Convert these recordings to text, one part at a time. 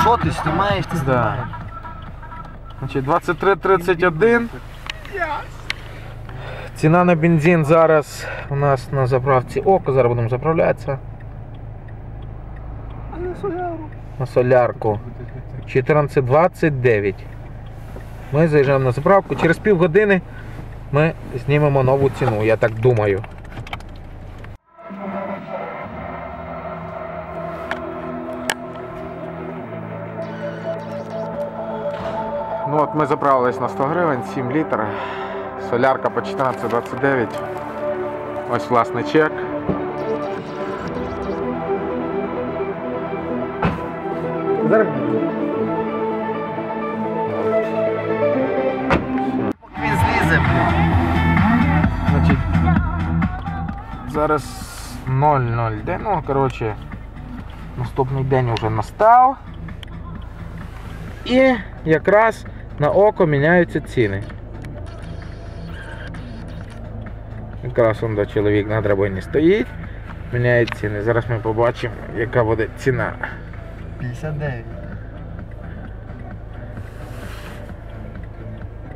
Що ти знімаєш? Ти Да. Значить, 23.31. Ціна на бензин зараз у нас на заправці око, зараз будемо заправлятися. На солярку. 14.29. Ми заїжджаємо на заправку. Через півгодини ми знімемо нову ціну, я так думаю. Ну от ми заправились на 100 гривень, 7 літр. Солярка по 14,29. Ось власне чек. Він злізе. Значить, зараз 0,0 день. Ну, коротше, наступний день вже настав. І якраз на око міняються ціни. Якраз он до чоловік на драбині стоїть, міняє ціни. Зараз ми побачимо, яка буде ціна. 59.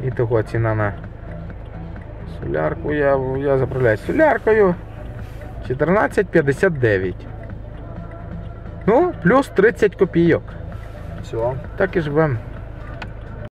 І того ціна на солярку. Я, я заправляю соляркою 14,59. Ну, плюс 30 копійок. Все. Так і живемо.